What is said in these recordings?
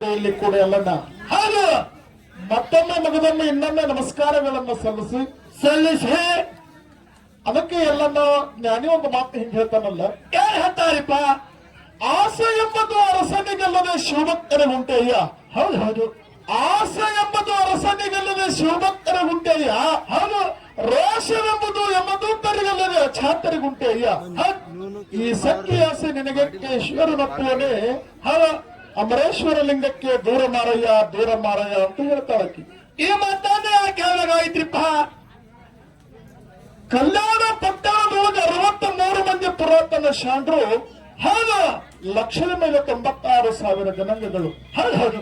ಇಲ್ಲಿ ಕೂಡ ಎಲ್ಲಣ್ಣ ಹಾಗೆ ಮತ್ತೊಮ್ಮೆ ಮಗದೊಮ್ಮೆ ಇನ್ನೊಮ್ಮೆ ನಮಸ್ಕಾರಗಳನ್ನು ಸಲ್ಲಿಸಿ ಸಲ್ಲಿಸಿ ಅದಕ್ಕೆ ಎಲ್ಲಣ್ಣ ಜ್ಞಾನಿ ಒಂದು ಮಾತು ಹಿಂಗೆ ಹೇಳ್ತಾನಲ್ಲ, ಏನ್ ಹೇಳ್ತಾರಿಪ್ಪ? ಆಸೆ ಎಂಬುದು ಅರಸನಿಗಲ್ಲದೆ ಶಿವಭಕ್ತರಿಗುಂಟೆಯ್ಯ ಹೌದು ಹೌದು. ಆಸೆ ಎಂಬುದು ಅರಸನಿಗಲ್ಲದೆ ಶಿವಭಕ್ತರಿಗುಂಟೆಯ್ಯ ಹೌದು. ರೋಷವೆಂಬುದು ಯಮದೂತರಿಗಲ್ಲದೆ ಛಾತರಿಗುಂಟೆಯ್ಯ ಹೌದು. ಈ ಸತ್ಯ ಆಸೆ ನಿನಗೆ ಈಶ್ವರನಪ್ಪನೇ ಹೌದು. ಅಮರೇಶ್ವರ ಲಿಂಗಕ್ಕೆ ದೂರ ಮಾರಯ್ಯ ದೂರ ಮಾರಯ್ಯ ಅಂತ ಹೇಳ್ತಾಳಕಿ ಈ ಮಾತನ್ನೇ ಯಾಕೆ ಹೇಳಲಾಗೈತ್ರಿಪ್ಪ ಕಲ್ಯಾಣ ಪಟ್ಟಣದೊಳಗೆ ಅರವತ್ತ ಮೂರು ಮಂದಿ ಪುರಾತನ ಶಾಂಡ್ರು ಹೌದು ಲಕ್ಷದ ಮೇಲೆ ತೊಂಬತ್ತಾರು ಸಾವಿರ ಜನಾಂಗಗಳು. ಹೌದು ಹೌದು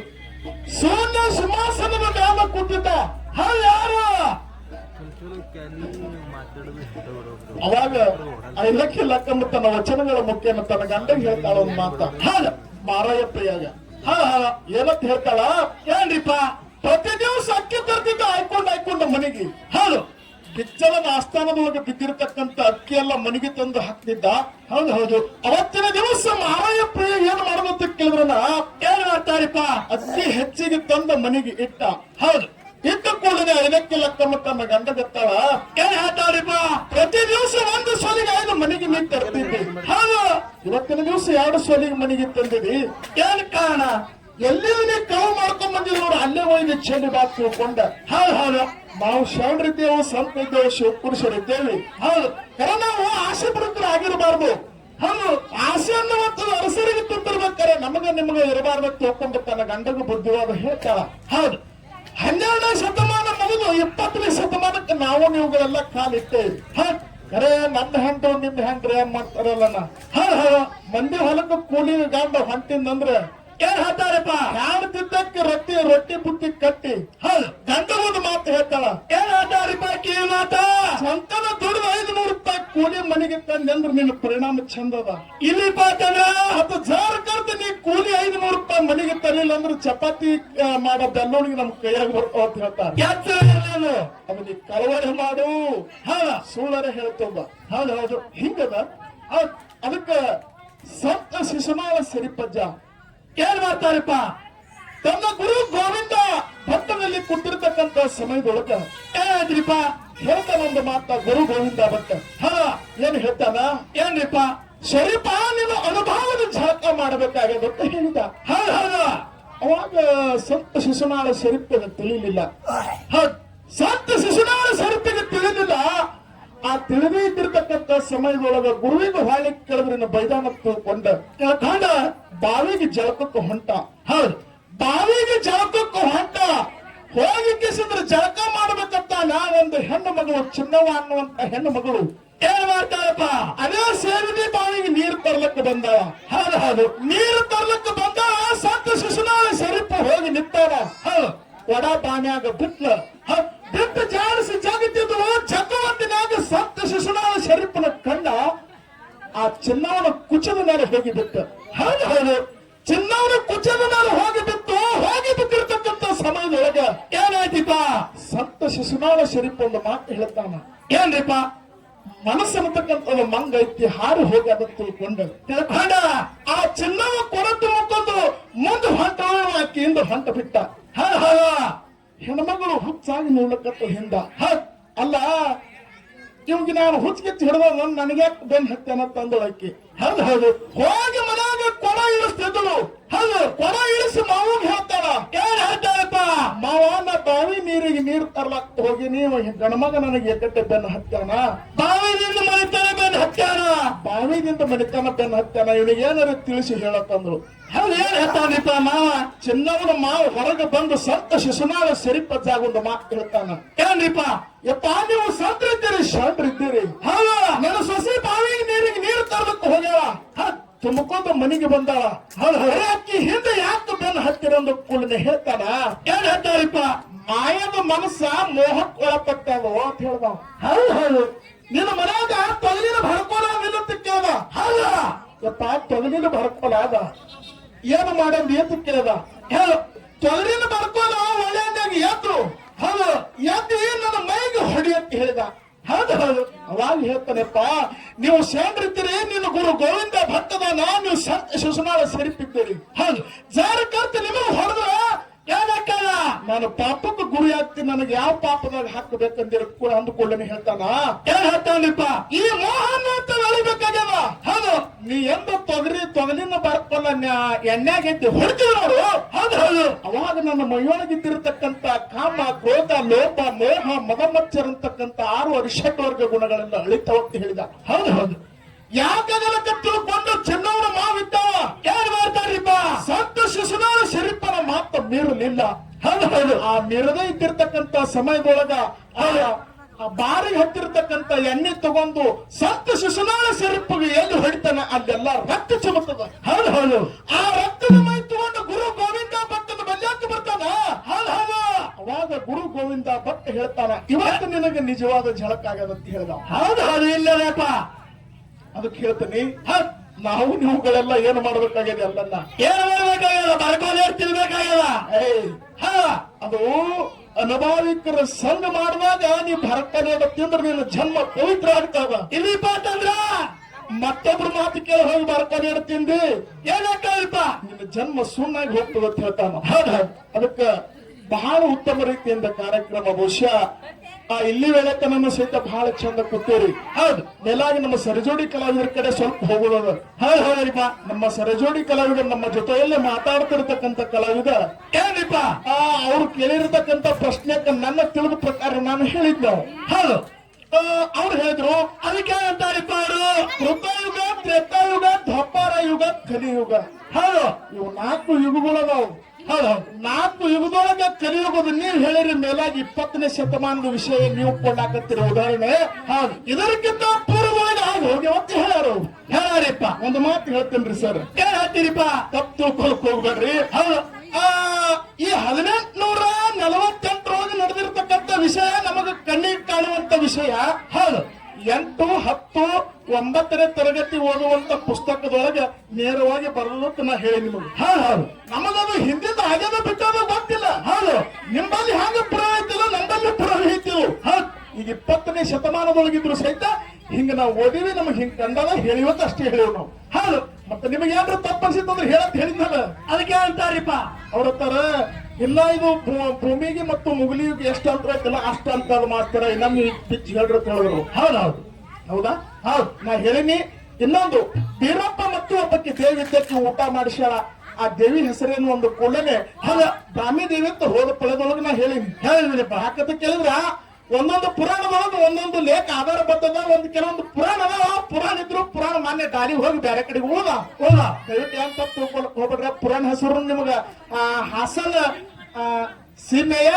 ಸೂರ್ಯ ಸಿಂಹಾಸನದ ಮ್ಯಾಲ ಕೂತಿದ್ದ. ಹೌದು ಯಾರು? ಅವಾಗ ಐಲಕ್ಕಿ ಲಕ್ಕಂಬ ತನ್ನ ವಚನಗಳ ಮುಖ್ಯನ ತನ್ನ ಗಂಡ ಹೇಳ್ತಾಳ ಒಂದು ಮಾತ. ಹಾಗ. ಮಾರಾಯ ಪ್ರಯಾಗ ಹಾ ಹಾ, ಏನಂತ ಹೇಳ್ತಾಳ? ಏನ್ರಿಪ್ಪ? ಪ್ರತಿ ದಿವಸ ಅಕ್ಕಿ ತರ್ತಿದ್ದ ಹಾಯ್ಕೊಂಡು ಹಾಯ್ಕೊಂಡು ಮನೆಗೆ. ಹೌದು. ಕಿಚ್ಚಲನ ಆಸ್ಥಾನದೊಳಗೆ ಬಿದ್ದಿರತಕ್ಕಂತ ಅಕ್ಕಿ ಎಲ್ಲ ಮನೆಗೆ ತಂದು ಹಾಕ್ತಿದ್ದ. ಹೌದು ಹೌದು. ಅವತ್ತಿನ ದಿವಸ ಮಾರಾಯ ಪ್ರಿಯ ಏನ್ ಮಾಡೋದಂತ ಕೇಳಿದ್ರನ ಏನ್ ಮಾಡ್ತಾರಿಪ್ಪ? ಅಕ್ಕಿ ಹೆಚ್ಚಿಗೆ ತಂದ ಮನೆಗೆ ಇಟ್ಟ. ಹೌದು. ಇಟ್ಟ ಕೂಡಲೇ ಐದಕ್ಕೆ ಲಕ್ಕಮ್ಮ ತನ್ನ ಗಂಡ ಗೊತ್ತಾಳ ಏನ್ ಹೇಳ್ತಾರಿಪ್ಪ ಪ್ರತಿ ದಿವಸ ಒಂದು ಸೋಲಿಗೆ ಐದು ಮನೆಗೆ ನೀನ್ ತರ್ತಿದ್ದಿ. ಹೌದು. ಇವತ್ತಿನ ದಿವಸ ಎರಡು ಸೋಲಿಗೆ ಮನೆಗೆ ತಂದಿದಿ ಏನ್ ಕಾರಣ? ಎಲ್ಲಿ ನೀ ಕವು ಮಾಡ್ಕೊಂಡ್ ಬಂದಿದ್ರು ನೋಡು, ಅಲ್ಲೇ ಹೋಗಿ ಚೆಲ್ಲಿ ಬಾತ್ ತಿಳ್ಕೊಂಡ. ಹೌದು ಹೌದು. ನಾವು ಶರಣರಿದ್ದೇವೆ ಸಂತ ಇದ್ದೇವೆ ಶಿವಪುರುಷರಿದ್ದೇವೆ ಹೌದು. ಕರೆ ನಾವು ಆಸೆ ಪಡುತ್ತರ ಆಗಿರಬಾರ್ದು. ಹೌದು. ಆಸೆ ಅನ್ನುವಂತ ಅರಸರಿಗೆ ತುಂಬಿರ್ಬೇಕಾರೆ ನಮಗ ನಿಮಗ ಇರಬಾರ್ದು ತಿಳ್ಕೊಂಡು ತನ್ನ ಗಂಡಗೂ ಬುದ್ಧಿವಾದ ಹೇಳ್ತಾಳ. ಹೌದು. ಹನ್ನೆರಡನೇ ಶತಮಾನ ಮುಗಿದು ಇಪ್ಪತ್ತನೇ ಶತಮಾನಕ್ಕೆ ನಾವು ನೀವುಗಳೆಲ್ಲ ಕಾಲಿಟ್ಟೇವೆ. ಹ ನನ್ನ ಹೆಂಡ್ರು ನಿಮ್ ಹೆಂಡ್ರೆ ಮಾಡ್ತಾರಲ್ಲ ಹ ಹ ಮಂದಿ ಹೊಲಕ್ಕೆ ಕೂಲಿ ಗಂಡ ಹೊಂಟಿಂದಂದ್ರೆ ಏನ್ ಹೇಳ್ತಾರಪ್ಪ? ಯಾಡ್ತಿದ್ದಕ್ಕೆ ರೊಟ್ಟಿ ರೊಟ್ಟಿ ಬುಟ್ಟಿ ಕಟ್ಟಿ? ಹೌದು ಗಂಡ ಒಂದು ಮಾತು ಹೇಳ್ತಾಳ. ಏನ್ ಹೇಳ್ತಾರಪ್ಪ ಕೀ ಮಾತ ಸ್ವಂತನ ದುಡ್ದು ಐದು ನೂರು ಕೂಲಿ ಮನೆಗೆ ತಂದ್ರೆ ನಿನ್ನ ಪರಿಣಾಮ ಚಂದದ ಅದ. ಇಲ್ಲಿ ಪಾತನ ಹತ್ತು ಜಾರ್ ಕರ್ದು ನೀ ಕೂಲಿ ಐದು ನೂರು ರೂಪಾಯಿ ಮನೆಗೆ ತರಲಿಲ್ಲ ಅಂದ್ರೆ ಚಪಾತಿ ಮಾಡ ಬೆಲ್ಲೋಣಿಗೆ ನಮ್ ಕೈಯಾಗ ಬರ್ತಾವ ಅಂತ ಹೇಳ್ತಾರೆ. ಅವನಿಗೆ ಕಳವಳಿ ಮಾಡು. ಹಾ. ಸುಳ್ಳರೆ ಹೇಳ್ತೊಬ್ಬ ಹೌದು ಹೌದು. ಹಿಂಗದ? ಅದಕ್ಕ ಸಂತ ಶಿಶುನಾಳ ಸರಿಪಜ್ಜ. ಏನ್ ಮಾಡ್ತಾರಪ್ಪ? ತನ್ನ ಗುರು ಗೋವಿಂದ ಭಕ್ತನಲ್ಲಿ ಕುಂತಿರ್ತಕ್ಕಂತ ಸಮಯದೊಳಗ ಏನ್ರಿಪ್ಪ ಹೇಳ್ತಾನ ನಂದು ಮಾತ ಗುರು ಗೋವಿಂದ ಭಟ್ಟ ಹಾ, ಏನ್ ಹೇಳ್ತಾನ? ಏನ್ರಿಪ್ಪ? ಸರಿಪ, ನಿನ್ನ ಅನುಭವದ ಜಾತ ಮಾಡಬೇಕಾಗ್ಯದ ಅಂತ ಹೇಳಿದ. ಹೌದು ಅವಾಗ ಸಂತ ಶಿಶುನಾಳ ಸರಿಪದ ತಿಳಿಲಿಲ್ಲ. ಸಂತ ಶಿಶುನಾಳ ಶರೀಫಿಗೆ ತಿಳಿಲಿಲ್ಲ. ಆ ತಿಳಿದೇ ಇದ್ದಿರ್ತಕ್ಕಂಥ ಸಮಯದೊಳಗ ಗುರುವಿನ ಹೊಳ್ಳಿ ಕೆಳದ್ರಿನ ಬೈದಾನ ತಿಳ್ಕೊಂಡ ಕಂಡ ಬಾವಿಗೆ ಜಳಕಕ್ಕೆ ಹೊಂಟ. ಹೌದು, ಬಾವಿಗೆ ಜಳಕಕ್ಕೆ ಹೊಂಟ. ಹೋಗಿ ಕಿಸಿದ್ರೆ ಜಳಕ ಮಾಡ್ಬೇಕಂತ ನಾನೊಂದು ಹೆಣ್ಣು ಮಗಳು, ಚಿನ್ನವ ಅನ್ನುವಂತ ಹೆಣ್ಣು ಮಗಳು. ಏನ್ ಮಾಡ್ತಾರಪ್ಪ ಅದೇ ಸೇರಿದೆ ಬಾವಿಗೆ ನೀರು ತರ್ಲಕ್ಕೆ ಬಂದಾಳ ಹೌದು ಹೌದು. ನೀರು ತರ್ಲಕ್ಕೆ ಬಂದ ಸಂತ ಶಿಶುನಾಳ ಸರಿಪ ಹೋಗಿ ನಿಂತಾನ ಹೌದು. ಒಡ ಬಾಣ್ಯಾಗ ಬಿಟ್ಲ. ಬಿಟ್ಟು ಜಾಡಿಸಿ ಜಗತ್ತಿದ್ದು ಚಕ್ರವರ್ತಿನಾಗ ಸಂತ ಶಿಶುನಾಳ ಶರೀಫನ ಕಂಡ, ಆ ಚಿನ್ನವನ ಕುಚದ ಮೇಲೆ ಹೋಗಿ ಬಿಟ್ಟು. ಹೌದು ಹೌದು. ಚಿನ್ನವನ ಕುಚದ ಮೇಲೆ ಹೋಗಿ ಬಿತ್ತು ಹೋಗಿ ಬಿಟ್ಟಿರ್ತಕ್ಕಂಥ ಸಮಯದೊಳಗ ಏನಾಯ್ತಿಪ್ಪ? ಸಂತ ಶಿಶುನಾಳ ಶರೀಫ್ ಒಂದು ಮಾತು ಹೇಳ್ತಾನ. ಏನ್ರಿಪ್ಪ? ಮನಸ್ಸನ್ನತಕ್ಕಂಥದ್ದು ಮಂಗ ಐತಿ ಹಾರಿ ಹೋಗಿ ಅದಕ್ಕೆ ತಿಳ್ಕೊಂಡು ತಿಳ್ಕೊಂಡ? ಆ ಚಿನ್ನವ ಕೊರತು ಮುಕ್ಕೊಂಡು ಮುಂದೆ ಹೊಂಟ ಆಕೆಯಿಂದ ಹೊಂಟ ಬಿಟ್ಟ ಹ ಹೆಣ್ಮಗಳು ಹುಚ್ಚಾಗಿ ನೋಡ್ಲಕ್ಕತ್ತ ಹಿಂದ. ಹ ಅಲ್ಲ ಇವ್ಗೆ ನಾನು ಹುಚ್ಚಿಗಿತ್ತು ಹಿಡಿದ ನನಗೆ ಬೆನ್ ಹತ್ತೇನ ತಂದಳು ಆಕಿ ಹೌದು ಹೌದು. ಹೋಗಿ ಮನ್ಯಾಗ ಕೊಡ ಇಳಿಸ್ತಿದ್ದಳು ಹೌದು, ಕೊಡ ಇಳಿಸಿ ಮಾವಿಗೆ ಹೇಳ್ತಾಳ ಏನ್ ಹೇಳ್ತಾಳಪ್ಪ ಮಾವ ಬಾವಿ ನೀರಿಗೆ ನೀರು ತರ್ಲಾಕ್ ಹೋಗಿ ನೀವು ಗಣಮಗ ನನಗೆ ಎಕ್ಕಟ್ಟೆ ಬೆನ್ ಹತ್ತಾನ? ಮನೆ ಮನಿತಾನ ಬೆನ್ ಹತ್ತಾನ ಬಾವಿದಿಂದ ಮನಿತಾನ ಬೆನ್ ಹತ್ತಾನ ಇವನಿಗೆ ಏನಾರ ತಿಳಿಸಿ ಹೇಳತ್ತಂದ್ರು ಹೌದು ಏನ್ ಹೇಳ್ತಾನಿಪ್ಪ ಮಾವ? ಚಿನ್ನವನ ಮಾವ ಹೊರಗೆ ಬಂದು ಸಂತ ಶಿಶುನಾಳ ಸರಿಪಜ್ಜಾಗ ಒಂದು ಮಾತು ಹೇಳ್ತಾನ. ಏನ್ರಿಪ್ಪ ಯಪ್ಪ ನೀವು ಸಂತರಿದ್ದೀರಿ ಶಾಂತರಿದ್ದೀರಿ ಹೌದು ನನ್ನ ಸೊಸೆ ಬಾವಿಗೆ ನೀರಿಗೆ ನೀರು ತರಬೇಕು ಹೋಗ್ಯಾವ ಹ, ತುಂಬಿಕೊಂಡು ಮನೆಗೆ ಬಂದಾಳ. ಹೌದು ಅಕ್ಕಿ ಹಿಂದೆ ಯಾಕೆ ಬೆನ್ನ ಹತ್ತಿರಂದು ಕೂಡ ಹೇಳ್ತಾನ? ಏನ್ ಹೇಳ್ತಾರಿಪ್ಪ ಮಾಯದ ಮನಸ್ಸ ಮೋಹಕ್ಕೆ ಅಂತ ಹೇಳ್ದ ಹೌದು ಹೌದು. ನಿನ್ನ ಮನ್ಯಾಗ ತೊಗಲಿನ ಭರ್ಕೋಲ ನಿಲ್ಲುತ್ತೆ ಕೇಳ್ದ ಹಲ್ಲ ಯಪ್ಪ, ತೊಗಲಿನ ಭರ್ಕೋಲ ಅದ. ಏನು ಮಾಡೋದು ಎದ್ದು ಕೇಳ್ದ ಹೇಳು, ತೊಗಲಿನ ಭರ್ಕೋಲ ಒಳ್ಳೆಯದಾಗ ಎದ್ದು ಹೌದು, ಎದ್ದು ನನ್ನ ಮೈಗೆ ಹೊಡಿ ಅಂತ ಹೇಳಿದ. ಹೌದು ಹೌದು. ಅವಾಗ ಹೇಳ್ತಾನೆಪ್ಪ, ನೀವು ಸೇಂದ್ರಿದ್ದೀರಿ ನಿನ್ನ ಗುರು ಗೋವಿಂದ ಭಟ್ಟದ ನಾನು ಸಂತ ಶಿಶುನಾಳ ಸರಿಪಿದ್ದೀರಿ ಹೌದು. ಜಾರ ಕರ್ತ ನಿಮಗೆ ಹೊಡೆದ ನಾನು ಪಾಪಕ್ಕೆ ಗುರಿ ಆಗ್ತೀನಿ ನನಗೆ ಯಾವ ಪಾಪದಾಗ ಹಾಕಬೇಕಂದಿರ ಕೂಡ ಅಂದುಕೊಳ್ಳನೆ ಹೇಳ್ತಾನ? ಏನ್ ಹೇಳ್ತಾನಿಪ್ಪ? ಈ ಮೋಹನ ಅಂತ ಅಳಿಬೇಕಾಗ್ಯದ ಹೌದು. ನೀ ಎಂದ ತೊಗರಿ ತೊಗಲಿನ ಬರ್ಪಲ್ಲ ಎಣ್ಣೆಗೆ ಎದ್ದು ಹೊಡ್ತೀವಿ ನೋಡು. ಹೌದು. ಹೌದು. ಅವಾಗ ನನ್ನ ಮೈಯೊಳಗಿದ್ದಿರತಕ್ಕಂತ ಕಾಮ ಕ್ರೋಧ ಲೋಪ ಮೋಹ ಮದಮಚ್ಚರ ಅಂತಕ್ಕಂತ ಆರು ಅರಿಷಟ್ ವರ್ಗ ಗುಣಗಳೆಲ್ಲ ಅಳಿತ ಹೋಗ್ತಿ ಹೇಳಿದ. ಹೌದು. ಹೌದು. ಯಾಕದರ ತಿಳ್ಕೊಂಡು ಚೆನ್ನವರ ಮಾವಿದ್ದಾವ? ಯಾರು ಮಾಡ್ತಾರಿಪ್ಪ ಸಂತ ಶಿಶುನಾಳ ಶರೀಫನ ಮಾತು ಮೀರಲಿಲ್ಲ. ಹೌದು ಹೌದು. ಆ ಮೆರೆದು ಇದ್ದಿರ್ತಕ್ಕಂತ ಸಮಯದೊಳಗ ಆ ಆ ಬಾರಿಗೆ ಹತ್ತಿರ್ತಕ್ಕಂತ ಎಣ್ಣೆ ತಗೊಂಡು ಸಂತ ಶಿಶುನಾಳ ಸೆರಪಿಗೆ ಎಲ್ಲಿ ಹೊಡಿತಾನ ಅಲ್ಲೆಲ್ಲ ರಕ್ತ ಚಮತದ ಹೌದು ಹೌದು. ಆ ರಕ್ತದ ಮೈ ತಗೊಂಡು ಗುರು ಗೋವಿಂದ ಭಕ್ತನ ಬಲ್ಯಾಕ ಬರ್ತಾನ? ಹೌದು ಹೌದು. ಅವಾಗ ಗುರು ಗೋವಿಂದ ಭಕ್ತ ಹೇಳ್ತಾನ ಇವತ್ತು ನಿನಗೆ ನಿಜವಾದ ಝಳಕ್ ಆಗದಂತ ಹೇಳ್ದ ಹೌದು ಹೌದು ಇಲ್ಲಪ್ಪ ಅದಕ್ಕೆ ಹೇಳ್ತೀನಿ ಹ, ನಾವು ನೀವುಗಳೆಲ್ಲ ಏನು ಮಾಡ್ಬೇಕಾಗಿದೆ ಅಲ್ಲನ್ನ ಏನು ಮಾಡ್ಬೇಕಾಗ್ಯದ? ಬರ್ಕೊಂಡು ತಿನ್ಬೇಕಾಗ್ಯದ? ಏಯ್ ಅದು ಅನಭಾವಿಕರ ಸಂಘ ಮಾಡುವಾಗ ನೀ ಭರತನೇದ ತಿಂದ್ರೆ ನಿನ್ನ ಜನ್ಮ ಪವಿತ್ರ ಆಗ್ತಾವ. ಇಲ್ಲಿ ಅಂತಂದ್ರ ಮತ್ತೊಬ್ರು ಮಾತು ಕೇಳಿ ಹೋಗಿ ಭರತನಾಡ ತಿಂದಿ ಏನಾಗ್ತಾವಲ್ಪ ನಿನ್ನ ಜನ್ಮ ಸುಣ್ಣಾಗಿ ಹೋಗ್ತದ ಅಂತ ಹೇಳ್ತಾನ. ಅದಕ್ಕ ಬಹಳ ಉತ್ತಮ ರೀತಿಯಿಂದ ಕಾರ್ಯಕ್ರಮ ಬಹುಶಃ ಆ ಇಲ್ಲಿ ವೇಳೆತನನ್ನು ಸಹಿತ ಬಹಳ ಚಂದ ಕೂತೇರಿ. ಹೌದು ನೆಲಾಗಿ ನಮ್ಮ ಸರಜೋಡಿ ಕಲಾವಿದರ ಕಡೆ ಸ್ವಲ್ಪ ಹೋಗೋದದ. ಹೌದ್ ಹೌದ್ರಿಪ್ಪ ನಮ್ಮ ಸರಜೋಡಿ ಕಲಾವಿದ ನಮ್ಮ ಜೊತೆಯಲ್ಲೇ ಮಾತಾಡ್ತಿರ್ತಕ್ಕಂಥ ಕಲಾವಿದ. ಏನಿಪ್ಪ? ಆ ಅವ್ರು ಕೇಳಿರ್ತಕ್ಕಂಥ ಪ್ರಶ್ನೆಕ್ಕೆ ನನ್ನ ತಿಳಿದ ಪ್ರಕಾರ ನಾನು ಹೇಳಿದ್ದೆ. ಹೌದು. ಆ, ಅವ್ರು ಹೇಳಿದ್ರು ಅದಕ್ಕೆ ಅಂತಾರಿಪ್ಪ ಅವರು. ಕೃತಯುಗ ತ್ರೇತಾಯುಗ ಧಪ್ಪಾರ ಯುಗ ಕಲಿಯುಗ. ಹೌದು. ಇವು ನಾಲ್ಕು ಯುಗಗಳದಾವು. ಹೌದು, ನಾಲ್ಕು ಯುಗದೊಳಗೆ ಕಲಿಯುಗದ ನೀವು ಹೇಳಿರಿ ಮೇಲಾಗಿ ಇಪ್ಪತ್ತನೇ ಶತಮಾನದ ವಿಷಯ ನೀವು ಕೊಂಡಾಕತ್ತಿರೋ. ಉದಾಹರಣೆ, ಹೌದು. ಇದಕ್ಕಿಂತ ಪೂರ್ವವಾಗಿ ಆಗಿ ಹೋಗಿ ಅಂತ ಹೇಳಾರು. ಹೇಳಾರಿಪ್ಪ, ಒಂದು ಮಾತು ಹೇಳ್ತೇನ್ರಿ ಸರ್. ಏನ್ ಹೇಳ್ತೀರಿಪ್ಪ? ತಪ್ಪು ತಿಳ್ಕೊಳಕ್ ಹೋಗ್ಬೇಡ್ರಿ. ಹೌದು. ಈ ಹದಿನೆಂಟ್ನೂರ ನಲವತ್ತೆಂಟರೊಳಗೆ ನಡೆದಿರ್ತಕ್ಕಂಥ ವಿಷಯ ನಮಗ ಕಣ್ಣಿಗೆ ಕಾಣುವಂತ ವಿಷಯ. ಹೌದು. ಎಂಟು ಹತ್ತು ಒಂಬತ್ತನೇ ತರಗತಿ ಓದುವಂತ ಪುಸ್ತಕದೊಳಗೆ ನೇರವಾಗಿ ಬರಲು ನಾ ಹೇಳಿ ನಿಮಗೆ. ಹಾ ಹೌದು. ನಮಗದು ಹಿಂದಿಂದ ಆಗ್ಯದ ಬಿಟ್ಟದ ಗೊತ್ತಿಲ್ಲ. ಹೌದು. ನಿಮ್ಮಲ್ಲಿ ಹಾಗೆ ಪುರಾಣ ಐತಿಲ್ಲ ನಮ್ಮಲ್ಲಿ ಐತಿವು ಹೌದು ಈಗ ಇಪ್ಪತ್ತನೇ ಶತಮಾನದೊಳಗಿದ್ರು ಸಹಿತ ಹಿಂಗ ನಾವು ಓದಿವಿ ನಮಗೆ ಹಿಂಗ್ ಕಂಡದ ಹೇಳಿವತ್ತ ಅಷ್ಟೇ ಹೇಳಿವ್ ನಾವು. ಹೌದು. ಮತ್ತೆ ನಿಮಗೆ ಏನಾದ್ರು ತಪ್ಪು ಅಂದ್ರೆ ಹೇಳತ್ ಹೇಳಿದ್ನಲ್ಲ. ಅದಕ್ಕೆ ಅಂತಾರಿಪ್ಪ ಅವ್ರ ಹತ್ತಾರ ಇಲ್ಲ, ಇದು ಭೂಮಿಗೆ ಮತ್ತು ಮುಗಲಿಗೆ ಎಷ್ಟು ಅಂತರ ಐತಲ್ಲ ಅಷ್ಟು ಅಂತ ಮಾಡ್ತಾರ ಇನ್ನೊಮ್ಮೆ ಬಿಚ್ಚಿ ಹೇಳ್ರಿ ಕೇಳೋರು ಹೌದು ಹೌದು. ಹೌದಾ? ಹೌದು. ನಾ ಹೇಳಿನಿ. ಇನ್ನೊಂದು ಬೀರಪ್ಪ ಮತ್ತು ಒಬ್ಬಕ್ಕೆ ದೇವಿದ್ದಕ್ಕೆ ಊಟ ಮಾಡಿಸ್ಯಾಳ. ಆ ದೇವಿ ಹೆಸರೇನು ಒಂದು ಕೂಡಲೇ, ಹೌದ, ಬ್ರಾಹ್ಮಿ ದೇವಿ ಅಂತ ಹೋದ ಪಳೆದೊಳಗೆ ನಾ ಹೇಳಿನಿ. ಹೇಳಿದ್ರಪ್ಪ. ಹಾಕತ್ತ ಕೇಳಿದ್ರ? ಒಂದೊಂದು ಪುರಾಣದೊಳಗೆ ಒಂದೊಂದು ಲೇಖ ಆಧಾರ ಬರ್ತದ, ಒಂದು ಕೆಲವೊಂದು ಪುರಾಣ ಪುರಾಣ ಇದ್ರು ಪುರಾಣ ಮಾನ್ಯ ಗಾಲಿ ಹೋಗಿ ಬೇರೆ ಕಡೆ ಉಳ್ದ ಉಳ್ದ ದಯವಿಟ್ಟು ಏನ್ ತಪ್ಪು ಪುರಾಣ ಹೆಸರು ನಿಮಗ ಹಾಸನ ಸೀಮೆಯ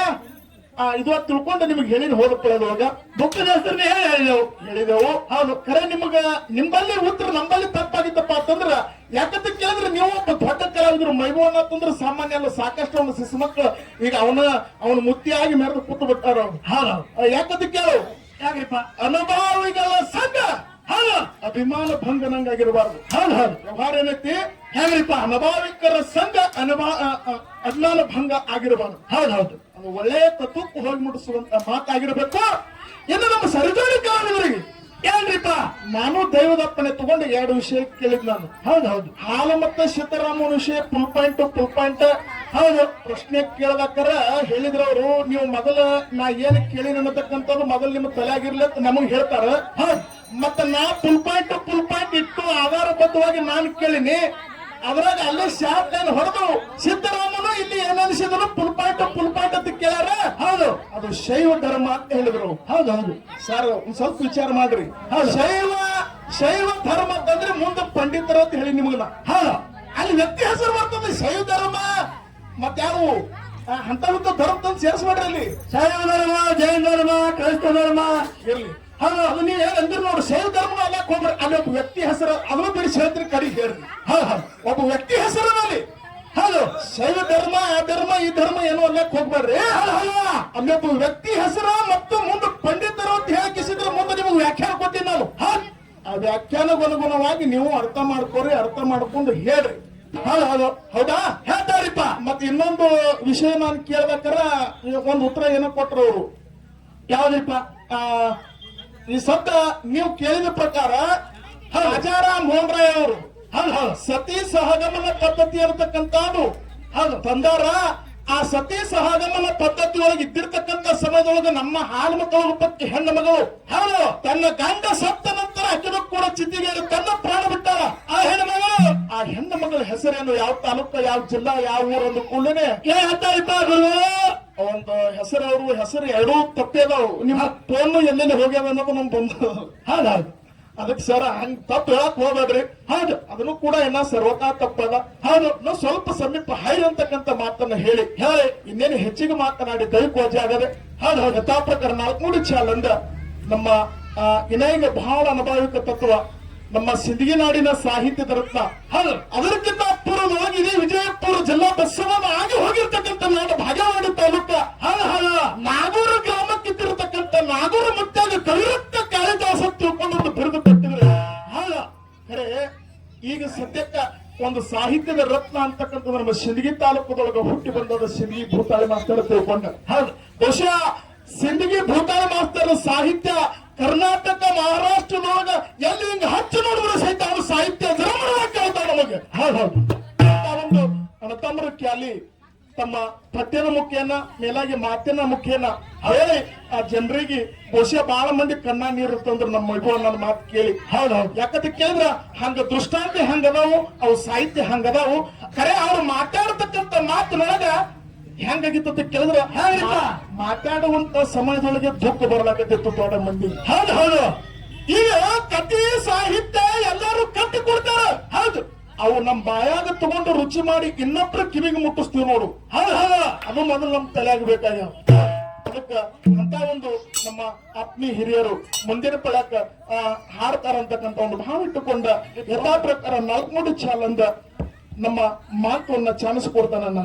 ಇದು ತಿಳ್ಕೊಂಡು ನಿಮಗೆ ಹೇಳಿನ ಹೋದ ಅವಾಗ ದುಃಖದ ಹೆಸರನ್ನೇ ಹೇಳಿದೆವು ಹೇಳಿದೆವು. ಹೌದು. ಕರೆ ನಿಮಗ ನಿಂಬಲ್ಲಿ ಉತ್ತರ ನಂಬಲ್ಲಿ ತಪ್ಪಾಗಿತ್ತಪ್ಪ ಅಂತಂದ್ರ ಯಾಕಂತ ಕೇಳಿದ್ರೆ ನೀವು ಒಬ್ಬ ದೊಡ್ಡ ಕಲಾವಿದ್ರು ಮೈಬೂವಣ್ಣ ಅಂತಂದ್ರೆ ಸಾಮಾನ್ಯ ಅಲ್ಲ ಸಾಕಷ್ಟು ಒಂದು ಶಿಶು ಮಕ್ಕಳು ಈಗ ಅವನ ಅವನ ಮುತ್ತಿಯಾಗಿ ಮೆರೆದು ಕೂತು ಬಿಟ್ಟಾರ ಹಾ ಹೌದು ಯಾಕಂತ ಕೇಳು. ಯಾಕ್ರಿಪ್ಪ? ಅನುಭವಿಗಳ ಸಂಘ. ಹೌದು ಅಭಿಮಾನ ಭಂಗನಂಗಾಗಿರಬಾರ್ದು. ಹೌದು ಹೌದು ವ್ಯವಹಾರ ಏನೈತಿ ಹೇಗ್ರಿಪ್ಪ ಅನಭಾವಿಕರ ಸಂಘ ಅನಭಾ ಅಜ್ಞಾನ ಭಂಗ ಆಗಿರಬಾರ್ದು. ಹೌದು ಹೌದು. ಅದು ಒಳ್ಳೆ ತತ್ವಕ್ಕೆ ಹೋಗಿ ಮುಟ್ಟಿಸುವಂತ ಮಾತಾಗಿರ್ಬೇಕು. ಇನ್ನು ನಮ್ಮ ಸರಿಜೋಡಿ ಕಾರಣವರಿಗೆ ಏನ್ರಿಪ್ಪ? ನಾನು ದೈವದಪ್ಪನೆ ತಗೊಂಡು ಎರಡು ವಿಷಯ ಕೇಳಿದ್ ನಾನು. ಹೌದು ಹೌದು. ಹಾಲು ಮತ್ತೆ ಸಿದ್ದರಾಮನ ವಿಷಯ ಫುಲ್ ಪಾಯಿಂಟ್ ಫುಲ್ ಪಾಯಿಂಟ್ ಹೌದು. ಪ್ರಶ್ನೆ ಕೇಳದಕ್ಕರ ಹೇಳಿದ್ರವರು, ನೀವು ಮೊದಲ ನಾ ಏನ್ ಕೇಳಿ ಅನ್ನತಕ್ಕಂಥದ್ದು ಮೊದಲು ನಿಮ್ಮ ತಲೆಯಾಗಿರ್ಲಿ ಅಂತ ನಮಗ್ ಹೇಳ್ತಾರ. ಹೌದು. ಮತ್ತೆ ನಾ ಫುಲ್ ಪಾಯಿಂಟ್ ಫುಲ್ ಪಾಯಿಂಟ್ ಇಟ್ಟು ಆಧಾರಬದ್ಧವಾಗಿ ನಾನು ಕೇಳಿನಿ ಅದ್ರಾಗ ಅಲ್ಲೇ ಶಾಪ್ ಲೈನ್ ಹೊಡೆದು ಸಿದ್ದರಾಮನು ಇಲ್ಲಿ ಏನನ್ಸಿದ್ರು ಫುಲ್ ಪಾಯಿಂಟ್ ಫುಲ್ ಪಾಯಿಂಟ್ ಅಂತ ಕೇಳಾರ ಹೌದು. ಅದು ಶೈವ ಧರ್ಮ ಅಂತ ಹೇಳಿದ್ರು. ಹೌದು ಹೌದು. ಸರ್ ಒಂದ್ ಸ್ವಲ್ಪ ವಿಚಾರ ಮಾಡ್ರಿ. ಶೈವ ಶೈವ ಧರ್ಮ ಅಂತಂದ್ರೆ ಮುಂದೆ ಪಂಡಿತರ ಅಂತ ಹೇಳಿ ನಿಮಗನ ಹೌದು. ಅಲ್ಲಿ ವ್ಯಕ್ತಿ ಹೆಸರು ಬರ್ತದೆ ಶೈವ ಧರ್ಮ. ಮತ್ತಾವು ಹಂತ ಧರ್ಮ ತಂದು ಸೇರಿಸ್ಬೇಡ್ರಿ ಅಲ್ಲಿ. ಶೈವ ಧರ್ಮ ಜೈನ ಧರ್ಮ ಕ್ರೈಸ್ತ ಧರ್ಮ. ಇರ್ಲಿ. ಹೌದು ಅದು ನೀವು ಏನ್ ನೋಡ್ರಿ ನೋಡಿ ಶೈವ ಧರ್ಮ ಹೋಗ್ರಿ ಅಲ್ಲಿ ಒಬ್ಬ ವ್ಯಕ್ತಿ ಹೆಸರು ಅದನ್ನು ಬಿಡಿಸಿ ಹೇಳ್ತೀರಿ ಕಡಿಗೆ ಹೇಳ್ರಿ ಹಾ ಹಾ. ಒಬ್ಬ ವ್ಯಕ್ತಿ ಹೆಸರು ಅಲ್ಲಿ ಹೌದು. ಶೈವ ಧರ್ಮ ಆ ಧರ್ಮ ಈ ಧರ್ಮ ಏನೋ ಅಲ್ಲಕ್ಕೆ ಹೋಗ್ಬೇಡ್ರಿ ಅಲ್ಲಿ ಒಬ್ಬ ವ್ಯಕ್ತಿ ಹೆಸರು ಮತ್ತು ಮುಂದೆ ಪಂಡಿತರು ಅಂತ ಹೇಳಿಸಿದ್ರೆ ಮುಂದೆ ನಿಮಗೆ ವ್ಯಾಖ್ಯಾನ ಕೊಟ್ಟಿನಿ ನಾನು. ಹಾ. ಆ ವ್ಯಾಖ್ಯಾನಗನುಗುಣವಾಗಿ ನೀವು ಅರ್ಥ ಮಾಡ್ಕೊರಿ ಅರ್ಥ ಮಾಡ್ಕೊಂಡು ಹೇಳ್ರಿ. ಹೌದು ಹೌದು. ಹೌದಾ? ಹೇಳ್ತಾರಿಪ್ಪ. ಮತ್ತೆ ಇನ್ನೊಂದು ವಿಷಯ ನಾನು ಕೇಳ್ಬೇಕಾರ ಒಂದು ಉತ್ತರ ಏನೋ ಕೊಟ್ರು ಅವರು. ಯಾವ್ದಿಪ್ಪ? ಆ, ಈ ಸದ್ದ ನೀವು ಕೇಳಿದ ಪ್ರಕಾರ ರಾಜಾರಾಮ್ ಮೋಹನ್ ರಾಯ್ ಅವರು ಸತಿ ಸಹಗಮನ ಪದ್ಧತಿ ಇರತಕ್ಕಂಥದ್ದು ಹೌದು ತಂದಾರ ಆ ಸತಿ ಸಹಗಮನ ಪದ್ಧತಿ ಒಳಗೆ ಇದ್ದಿರ್ತಕ್ಕಂಥ ಸಮಯದೊಳಗೆ ನಮ್ಮ ಹಾಲು ಮಕ್ಕಳ ರೂಪಕ್ಕೆ ಹೆಣ್ಣು ಮಗಳು ಹೌದು ತನ್ನ ಗಂಡ ಸತ್ತ ನಂತರ ಅಕ್ಕಿನ ಕೂಡ ಚಿತ್ತಿಗೆ ತನ್ನ ಪ್ರಾಣ ಬಿಟ್ಟಾರ ಆ ಹೆಣ್ಣು ಮಗಳು, ಆ ಹೆಣ್ಣು ಮಗಳ ಹೆಸರೇನು? ಯಾವ ತಾಲೂಕ, ಯಾವ ಜಿಲ್ಲಾ, ಯಾವ ಊರನ್ನು ಕೂಡಲೇ ಹೇಳ್ತಾರಿಪ್ಪ ಗುರು ಒಂದು ಹೆಸರು ಅವರು ಹೆಸರು ಎರಡೂ ತಪ್ಪೇದಾವು ನಿಮ್ಮ ಫೋನ್ ಎಲ್ಲೆಲ್ಲಿ ಹೋಗ್ಯಾವ ಅನ್ನೋದು ನಮ್ಗೆ ಬಂದು. ಹೌದೌದು ಅದಕ್ಕೆ ಸರ್ ಹಂಗ್ ತಪ್ಪು ಹೇಳಕ್ ಹೋಗ್ಬೇಡ್ರಿ. ಹೌದು. ಅದನ್ನು ಕೂಡ ಏನ ಸರ್ವತಾ ತಪ್ಪದ. ಹೌದು. ನಾವು ಸ್ವಲ್ಪ ಸಮೀಪ ಹೈ ಅಂತಕ್ಕಂತ ಮಾತನ್ನ ಹೇಳಿ. ಹೇಳಿ. ಇನ್ನೇನು ಹೆಚ್ಚಿಗೆ ಮಾತನಾಡಿ ಕೈ ಕೋಜೆ ಆಗದೆ. ಹೌದು ಹೌದು. ಯಥಾ ಪ್ರಕಾರ ನಾಲ್ಕು ಚಾಲಂದ ನಮ್ಮ ಇನಾಯಿಗೆ ಬಹಳ ಅನುಭವಿಕ ತತ್ವ. ನಮ್ಮ ಸಿಂದಗಿ ನಾಡಿನ ಸಾಹಿತ್ಯದ ರತ್ನ. ಹೌದು. ಅದಕ್ಕಿಂತ ಪೂರ್ವದೊಳಗೆ ವಿಜಯಪುರ ಜಿಲ್ಲಾ ಬಸವನ ಆಗಿ ಹೋಗಿರ್ತಕ್ಕಂಥ ನಾಡು ಭಾಗವಾಡ ತಾಲೂಕ. ಹಲ ಹಲ ನಾಗೂರು ಗ್ರಾಮಕ್ಕಿದ್ದಿರತಕ್ಕಂಥ ನಾಗೂರು ಮುತ್ತಾಗ ಕಲಿಯುತ್ತ ಕಾಳಿದಾಸ ತಿಳ್ಕೊಂಡು ಬಿರುದು ಕೊಟ್ಟಿದ್ರೆ. ಹಲ ಖರೆ ಈಗ ಸದ್ಯಕ್ಕ ಒಂದು ಸಾಹಿತ್ಯದ ರತ್ನ ಅಂತಕ್ಕಂಥ ನಮ್ಮ ಸಿಂದಗಿ ತಾಲೂಕದೊಳಗೆ ಹುಟ್ಟಿ ಬಂದದ ಸಿಂದಗಿ ಭೂತಾಳಿ ಮಾಸ್ತರ್ ತಿಳ್ಕೊಂಡ. ಹೌದು. ಬಹುಶಃ ಸಿಂದಗಿ ಭೂತಾಳಿ ಮಾಸ್ತರ್ ಸಾಹಿತ್ಯ ಕರ್ನಾಟಕ ಮಹಾರಾಷ್ಟ್ರದೊಳಗ ಎಲ್ಲಿ ಹಿಂಗ ಹಚ್ಚ ನೋಡಿದ್ರೆ ಸಹಿತ ಅವ್ರ ಸಾಹಿತ್ಯ ನಮಗೆ. ಹೌದು ಹೌದು. ಕ್ಯಾಲಿ ತಮ್ಮ ಪದ್ಯದ ಮುಖ್ಯನ ಮೇಲಾಗಿ ಮಾತಿನ ಮುಖ್ಯನ ಹೇಳಿ ಆ ಜನರಿಗೆ ಬಹುಶಃ ಬಹಳ ಮಂದಿ ಕಣ್ಣ ನೀರು ತಂದ್ರು ನಮ್ಮ ಮಗು ನನ್ನ ಮಾತು ಕೇಳಿ. ಹೌದು ಹೌದು. ಯಾಕಂತ ಕೇಳಿದ್ರ ಹಂಗ ದೃಷ್ಟಾಂತ ಹಂಗದಾವು ಅವು ಸಾಹಿತ್ಯ ಹಂಗದಾವು. ಖರೆ ಅವ್ರು ಮಾತಾಡ್ತಕ್ಕಂಥ ಮಾತಿನೊಳಗ ಹೆಂಗಾಗಿತ್ತ ಕೇಳಿದ್ರ ಮಾತಾಡುವಂತ ಸಮಯದೊಳಗೆ ದುಃಖ ಬರ್ಲಾಕತ್ತಿತ್ತು ತೋಡ ಮಂದಿ. ಹೌದು ಹೌದು. ಈಗ ಕತೆ ಸಾಹಿತ್ಯ ಎಲ್ಲರೂ ಕಟ್ಟಿ ಕೊಡ್ತಾರ. ಅವು ನಮ್ ಬಾಯಾಗ ತಗೊಂಡು ರುಚಿ ಮಾಡಿ ಇನ್ನೊಬ್ರ ಕಿವಿಗೆ ಮುಟ್ಟಿಸ್ತೀವಿ ನೋಡು. ಹಾ ಹಾ ಅದು ಮೊದಲು ನಮ್ ತಲೆಯಾಗ ಬೇಕಾಗ್ಯಾವ. ಅದಕ್ಕ ಅಂತ ಒಂದು ನಮ್ಮ ಆತ್ಮಿ ಹಿರಿಯರು ಮುಂದಿನ ಪಳಕ ಹಾಡ್ತಾರ ಅಂತಕ್ಕಂಥ ಒಂದು ಭಾವ ಇಟ್ಟುಕೊಂಡ ಯಥಾ ಪ್ರಕಾರ ನಾಲ್ಕು ಚಾಲಂದ ನಮ್ಮ ಮಾತುವನ್ನ ಚಾಲಿಸ್ಕೊಡ್ತಾನ